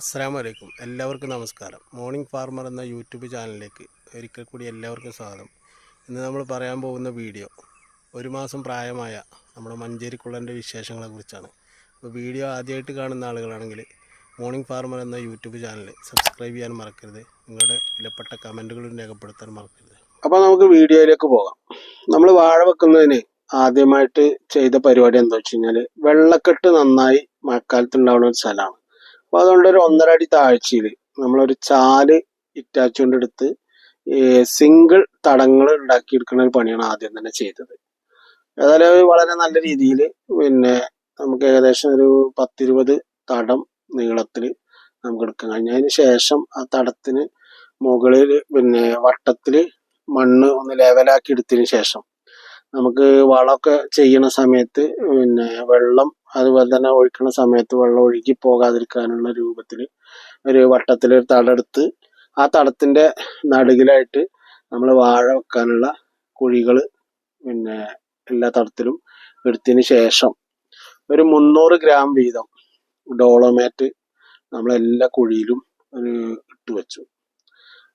അസ്സാം വലൈക്കും എല്ലാവർക്കും നമസ്കാരം. മോർണിംഗ് ഫാർമർ എന്ന യൂട്യൂബ് ചാനലിലേക്ക് ഒരിക്കൽ കൂടി എല്ലാവർക്കും സ്വാഗതം. ഇന്ന് നമ്മൾ പറയാൻ പോകുന്ന വീഡിയോ ഒരു മാസം പ്രായമായ നമ്മുടെ മഞ്ചേരി മഞ്ചേരിക്കുള്ളന്റെ വിശേഷങ്ങളെക്കുറിച്ചാണ് അപ്പോൾ വീഡിയോ ആദ്യമായിട്ട് കാണുന്ന ആളുകളാണെങ്കിൽ മോർണിംഗ് ഫാർമർ എന്ന യൂട്യൂബ് ചാനൽ സബ്സ്ക്രൈബ് ചെയ്യാൻ മറക്കരുത്. നിങ്ങളുടെ വിലപ്പെട്ട കമന്റുകളും രേഖപ്പെടുത്താൻ മറക്കരുത്. അപ്പോൾ നമുക്ക് വീഡിയോയിലേക്ക് പോകാം. നമ്മൾ വാഴ വെക്കുന്നതിന് ആദ്യമായിട്ട് ചെയ്ത പരിപാടി എന്താ വെച്ച് കഴിഞ്ഞാൽ വെള്ളക്കെട്ട് നന്നായി മഴക്കാലത്ത് ഉണ്ടാവുന്ന ഒരു സ്ഥലമാണ്. അപ്പൊ അതുകൊണ്ട് ഒരു ഒന്നര അടി താഴ്ചയിൽ നമ്മളൊരു ചാൽ ഇറ്റാച്ച് കൊണ്ടെടുത്ത് സിംഗിൾ തടങ്ങൾ ഉണ്ടാക്കിയെടുക്കുന്ന ഒരു പണിയാണ് ആദ്യം തന്നെ ചെയ്തത്. ഏതായാലും വളരെ നല്ല രീതിയിൽ പിന്നെ നമുക്ക് ഏകദേശം ഒരു പത്തിരുപത് തടം നീളത്തിൽ നമുക്ക് എടുക്കാൻ കഴിഞ്ഞു. അതിന് ശേഷം ആ തടത്തിന് മുകളിൽ പിന്നെ വട്ടത്തിൽ മണ്ണ് ഒന്ന് ലെവലാക്കി എടുത്തതിന് ശേഷം നമുക്ക് വളമൊക്കെ ചെയ്യണ സമയത്ത് പിന്നെ വെള്ളം അതുപോലെ തന്നെ ഒഴിക്കുന്ന സമയത്ത് വെള്ളം ഒഴുകി പോകാതിരിക്കാനുള്ള രൂപത്തിൽ ഒരു വട്ടത്തിൽ ഒരു തടെടുത്ത് ആ തടത്തിന്റെ നടുകിലായിട്ട് നമ്മൾ വാഴ വെക്കാനുള്ള കുഴികൾ പിന്നെ എല്ലാ തടത്തിലും എടുത്തതിന് ശേഷം ഒരു മുന്നൂറ് ഗ്രാം വീതം ഡോളോമേറ്റ് നമ്മളെല്ലാ കുഴിയിലും ഒരു ഇട്ട് വെച്ചു.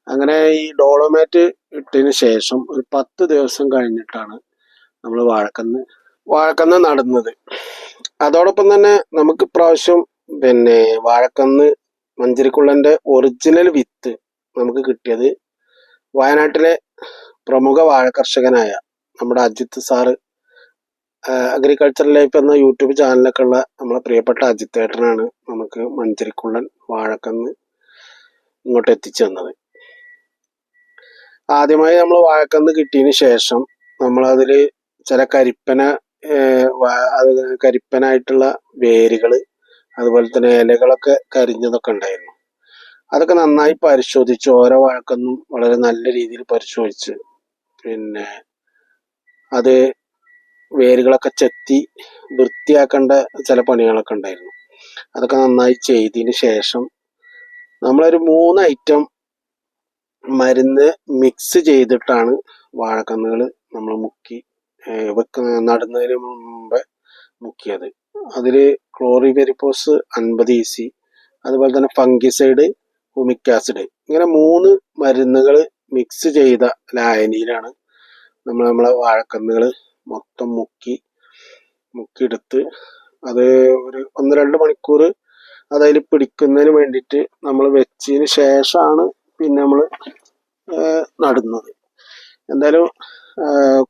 അങ്ങനെ ഈ ഡോളോമാറ്റ് ഇട്ടതിന് ശേഷം ഒരു പത്ത് ദിവസം കഴിഞ്ഞിട്ടാണ് നമ്മൾ വാഴക്കന്ന് വാഴക്കന്ന് നടുന്നത്. അതോടൊപ്പം തന്നെ നമുക്ക് ഇപ്രാവശ്യം പിന്നെ വാഴക്കന്ന് മഞ്ചരിക്കുള്ളന്റെ ഒറിജിനൽ വിത്ത് നമുക്ക് കിട്ടിയത് വയനാട്ടിലെ പ്രമുഖ വാഴ കർഷകനായ നമ്മുടെ അജിത്ത് സാറ് അഗ്രികൾച്ചർ ലൈഫ് എന്ന യൂട്യൂബ് ചാനലൊക്കെ ഉള്ള നമ്മളെ പ്രിയപ്പെട്ട അജിത്ത് ഏട്ടനാണ് നമുക്ക് മഞ്ചരിക്കുള്ളൻ വാഴക്കന്ന് ഇങ്ങോട്ട് എത്തിച്ചു തന്നത്. ആദ്യമായി നമ്മൾ വാഴക്കന്ന് കിട്ടിയതിന് ശേഷം നമ്മളതിൽ ചില കരിപ്പന അത് കരിപ്പനായിട്ടുള്ള വേരുകൾ അതുപോലെ തന്നെ ഇലകളൊക്കെ കരിഞ്ഞതൊക്കെ ഉണ്ടായിരുന്നു. അതൊക്കെ നന്നായി പരിശോധിച്ച് ഓരോ വഴക്കൊന്നും വളരെ നല്ല രീതിയിൽ പരിശോധിച്ച് പിന്നെ അത് വേരുകളൊക്കെ ചെത്തി വൃത്തിയാക്കേണ്ട ചില പണികളൊക്കെ ഉണ്ടായിരുന്നു. അതൊക്കെ നന്നായി ചെയ്തതിന് ശേഷം നമ്മളൊരു മൂന്ന് ഐറ്റം മരുന്ന് മിക്സ് ചെയ്തിട്ടാണ് വാഴക്കന്നുകൾ നമ്മൾ മുക്കി വെക്കുന്ന നടുന്നതിന് മുമ്പ് മുക്കിയത് അതിൽ ക്ലോറിവെരിപ്പോസ് അൻപത് ഇ സി അതുപോലെ തന്നെ ഫംഗിസൈഡ് ഹുമിക് ആസിഡ് ഇങ്ങനെ മൂന്ന് മരുന്നുകൾ മിക്സ് ചെയ്ത ലായനിയിലാണ് നമ്മൾ നമ്മളെ വാഴക്കന്നുകൾ മൊത്തം മുക്കി മുക്കിയെടുത്ത് അത് ഒരു ഒന്ന് രണ്ട് മണിക്കൂർ അതായത് പിടിക്കുന്നതിന് വേണ്ടിയിട്ട് നമ്മൾ വെച്ചതിന് ശേഷമാണ് പിന്നെ നമ്മൾ നടുന്നത്. എന്തായാലും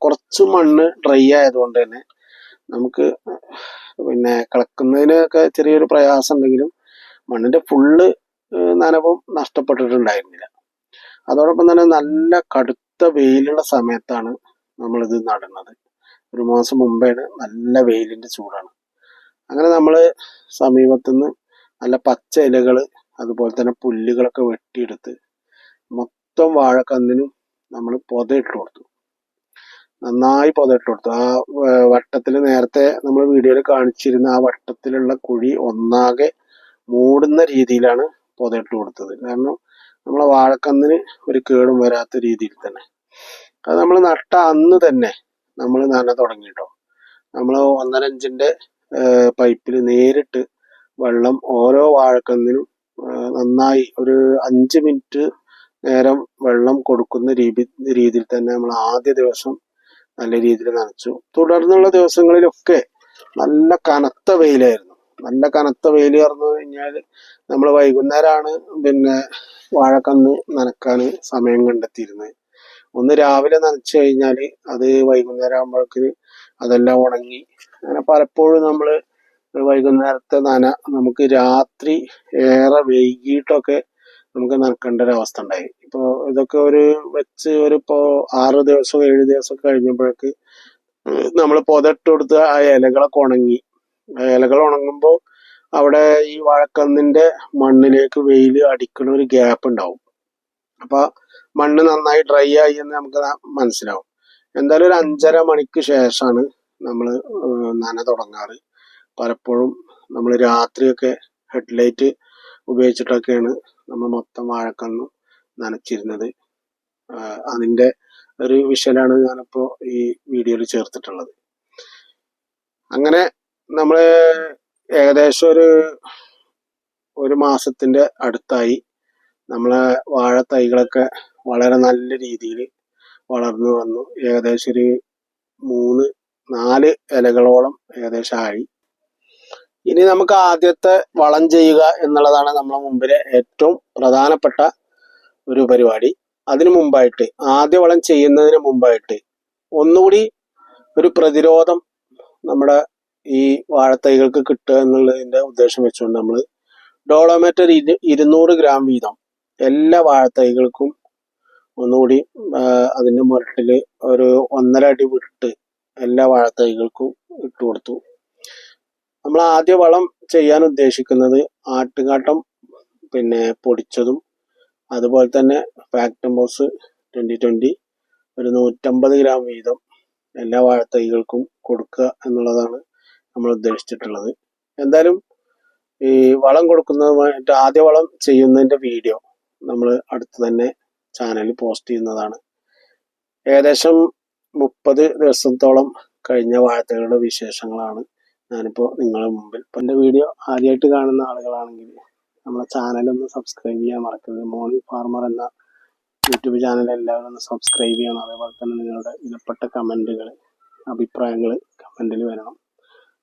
കുറച്ച് മണ്ണ് ഡ്രൈ ആയതുകൊണ്ട് തന്നെ നമുക്ക് പിന്നെ കിളക്കുന്നതിനൊക്കെ ചെറിയൊരു പ്രയാസം ഉണ്ടെങ്കിലും മണ്ണിന്റെ ഫുള്ള് നനവും നഷ്ടപ്പെട്ടിട്ടുണ്ടായിരുന്നില്ല. അതോടൊപ്പം തന്നെ നല്ല കടുത്ത വെയിലുള്ള സമയത്താണ് നമ്മളിത് നടുന്നത്. ഒരു മാസം മുമ്പേണ് നല്ല വെയിലിന്റെ ചൂടാണ്. അങ്ങനെ നമ്മൾ സമീപത്തുനിന്ന് നല്ല പച്ച ഇലകൾ അതുപോലെ തന്നെ പുല്ലുകളൊക്കെ വെട്ടിയെടുത്ത് മൊത്തം വാഴക്കന്നിനും നമ്മൾ പൊതയിട്ട് കൊടുത്തു. നന്നായി പൊതയിട്ട് കൊടുത്തു. ആ വട്ടത്തിൽ നേരത്തെ നമ്മൾ വീഡിയോയിൽ കാണിച്ചിരുന്ന ആ വട്ടത്തിലുള്ള കുഴി ഒന്നാകെ മൂടുന്ന രീതിയിലാണ് പൊതയിട്ട് കൊടുത്തത്. കാരണം നമ്മളെ വാഴക്കന്നിന് ഒരു കേടും വരാത്ത രീതിയിൽ തന്നെ. അത് നമ്മൾ നട്ട അന്ന് തന്നെ നമ്മൾ നന തുടങ്ങിട്ടോ. നമ്മൾ ഒന്നര ഇഞ്ചിന്റെ പൈപ്പിൽ നേരിട്ട് വെള്ളം ഓരോ വാഴക്കന്നിനും നന്നായി ഒരു അഞ്ച് മിനിറ്റ് നേരം വെള്ളം കൊടുക്കുന്ന രീതി രീതിയിൽ തന്നെ നമ്മൾ ആദ്യ ദിവസം നല്ല രീതിയിൽ നനച്ചു. തുടർന്നുള്ള ദിവസങ്ങളിലൊക്കെ നല്ല കനത്ത വെയിലായിരുന്നു. നല്ല കനത്ത വെയിൽ പറഞ്ഞു കഴിഞ്ഞാൽ നമ്മൾ വൈകുന്നേരമാണ് പിന്നെ വാഴക്കന്ന് നനക്കാൻ സമയം കണ്ടെത്തിയിരുന്നത്. ഒന്ന് രാവിലെ നനച്ചു കഴിഞ്ഞാൽ അത് വൈകുന്നേരം ആകുമ്പോഴേക്ക് അതെല്ലാം ഉണങ്ങി. അങ്ങനെ പലപ്പോഴും നമ്മൾ വൈകുന്നേരത്തെ നന നമുക്ക് രാത്രി ഏറെ വൈകിട്ടൊക്കെ നമുക്ക് നടക്കേണ്ട ഒരു അവസ്ഥ ഉണ്ടായി. ഇപ്പോൾ ഇതൊക്കെ ഒരു വെച്ച് ഒരു ഇപ്പോ ആറ് ദിവസം ഏഴ് ദിവസം കഴിഞ്ഞപ്പോഴേക്ക് നമ്മൾ പൊതട്ട് കൊടുത്ത് ആ ഇലകളൊക്കെ ഉണങ്ങി. ഇലകൾ ഉണങ്ങുമ്പോൾ അവിടെ ഈ വാഴക്കന്നിന്റെ മണ്ണിലേക്ക് വെയിൽ അടിക്കുന്ന ഒരു ഗ്യാപ്പ് ഉണ്ടാവും. അപ്പൊ മണ്ണ് നന്നായി ഡ്രൈ ആയി എന്ന് നമുക്ക് മനസ്സിലാവും. എന്തായാലും ഒരു അഞ്ചര മണിക്ക് ശേഷമാണ് നമ്മൾ നന തുടങ്ങാറ്. പലപ്പോഴും നമ്മൾ രാത്രിയൊക്കെ ഹെഡ്ലൈറ്റ് ഉപയോഗിച്ചിട്ടൊക്കെയാണ് നമ്മൾ മൊത്തം വാഴക്കന്നും നനച്ചിരുന്നത്. അതിന്റെ ഒരു വിഷയലാണ് ഞാനിപ്പോൾ ഈ വീഡിയോയിൽ ചേർത്തിട്ടുള്ളത്. അങ്ങനെ നമ്മൾ ഏകദേശം ഒരു ഒരു മാസത്തിന്റെ അടുത്തായി നമ്മളെ വാഴ തൈകളൊക്കെ വളരെ നല്ല രീതിയിൽ വളർന്നു വന്നു. ഏകദേശം ഒരു മൂന്ന് നാല് ഇലകളോളം ഏകദേശം ആയി. ഇനി നമുക്ക് ആദ്യത്തെ വളം ചെയ്യുക എന്നുള്ളതാണ് നമ്മുടെ മുമ്പിലെ ഏറ്റവും പ്രധാനപ്പെട്ട ഒരു പരിപാടി. അതിനു മുമ്പായിട്ട് ആദ്യ വളം ചെയ്യുന്നതിന് മുമ്പായിട്ട് ഒന്നുകൂടി ഒരു പ്രതിരോധം നമ്മുടെ ഈ വാഴത്തൈകൾക്ക് കിട്ടുക എന്നുള്ളതിന്റെ ഉദ്ദേശം വെച്ചുകൊണ്ട് നമ്മൾ ഡോളോമേറ്റ് ഇരു ഇരുന്നൂറ് ഗ്രാം വീതം എല്ലാ വാഴത്തൈകൾക്കും ഒന്നുകൂടി അതിന്റെ മുരട്ടിൽ ഒരു ഒന്നര അടി വിട്ട് എല്ലാ വാഴത്തൈകൾക്കും ഇട്ട് കൊടുത്തു നമ്മൾ ആദ്യ വളം ചെയ്യാൻ ഉദ്ദേശിക്കുന്നത് ആട്ടുകാട്ടം പിന്നെ പൊടിച്ചതും അതുപോലെ തന്നെ ഫാക്ടംബോസ് ട്വന്റി ട്വന്റി ഒരു നൂറ്റമ്പത് ഗ്രാം വീതം എല്ലാ വാഴത്തൈകൾക്കും കൊടുക്കുക എന്നുള്ളതാണ് നമ്മൾ ഉദ്ദേശിച്ചിട്ടുള്ളത്. എന്തായാലും ഈ വളം കൊടുക്കുന്നതുമായിട്ട് ആദ്യ വളം ചെയ്യുന്നതിന്റെ വീഡിയോ നമ്മൾ അടുത്ത് തന്നെ ചാനലിൽ പോസ്റ്റ് ചെയ്യുന്നതാണ്. ഏകദേശം മുപ്പത് ദിവസത്തോളം കഴിഞ്ഞ വാഴത്തൈകളുടെ വിശേഷങ്ങളാണ് ഞാനിപ്പോൾ നിങ്ങളുടെ മുമ്പിൽ. ഇപ്പം എന്റെ വീഡിയോ ആദ്യമായിട്ട് കാണുന്ന ആളുകളാണെങ്കിൽ നമ്മളെ ചാനൽ ഒന്ന് സബ്സ്ക്രൈബ് ചെയ്യാൻ മറക്കരുത്. മോർണിംഗ് ഫാർമർ എന്ന യൂട്യൂബ് ചാനൽ എല്ലാവരും ഒന്ന് സബ്സ്ക്രൈബ് ചെയ്യണം. അതേപോലെ തന്നെ നിങ്ങളുടെ വിലപ്പെട്ട കമന്റുകൾ അഭിപ്രായങ്ങൾ കമന്റിൽ വരണം.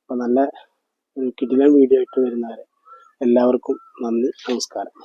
അപ്പം നല്ല ഒരു കിടിലൻ വീഡിയോ ആയിട്ട് വരുന്നവരെ എല്ലാവർക്കും നന്ദി നമസ്കാരം.